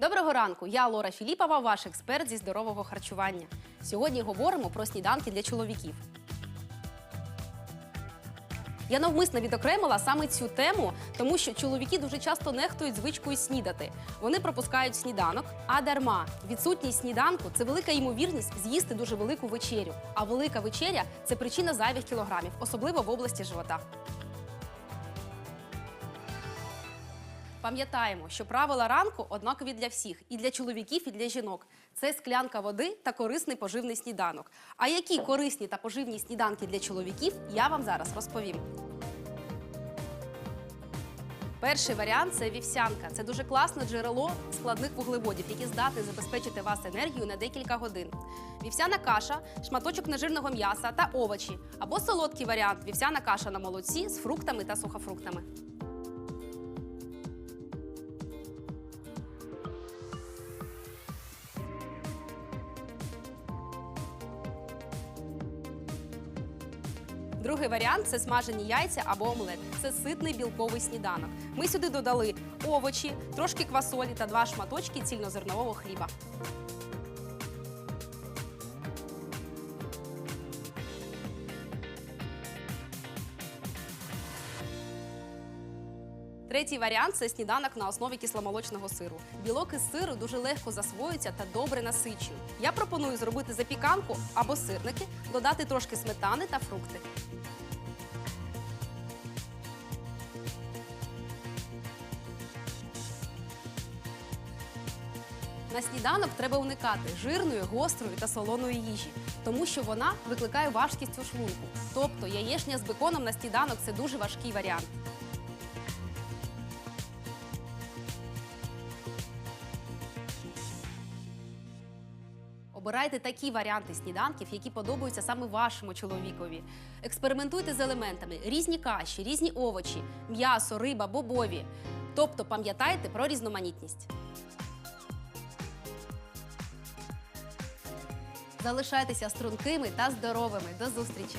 Доброго ранку! Я Лора Філіпова, ваш експерт зі здорового харчування. Сьогодні говоримо про сніданки для чоловіків. Я навмисно відокремила саме цю тему, тому що чоловіки дуже часто нехтують звичкою снідати. Вони пропускають сніданок, а дарма. Відсутність сніданку це велика ймовірність з'їсти дуже велику вечерю. А велика вечеря це причина зайвих кілограмів, особливо в області живота. Пам'ятаємо, що правила ранку однакові для всіх і для чоловіків, і для жінок. Це склянка води та корисний поживний сніданок. А які корисні та поживні сніданки для чоловіків, я вам зараз розповім. Перший варіант це вівсянка. Це дуже класне джерело складних вуглеводів, які здатні забезпечити вас енергію на декілька годин. Вівсяна каша, шматочок нежирного м'яса та овочі. Або солодкий варіант вівсяна каша на молоці з фруктами та сухофруктами. Другий варіант це смажені яйця або омлет. Це ситний білковий сніданок. Ми сюди додали овочі, трошки квасолі та два шматочки цільнозернового хліба. Третій варіант це сніданок на основі кисломолочного сиру. Білок із сиру дуже легко засвоюється та добре насичує. Я пропоную зробити запіканку або сирники, додати трошки сметани та фрукти. На сніданок треба уникати жирної, гострої та солоної їжі, тому що вона викликає важкість у шлунку. Тобто яєшня з беконом на сніданок це дуже важкий варіант. Обирайте такі варіанти сніданків, які подобаються саме вашому чоловікові. Експериментуйте з елементами: різні каші, різні овочі, м'ясо, риба, бобові. Тобто пам'ятайте про різноманітність. Залишайтеся стрункими та здоровими. До зустрічі!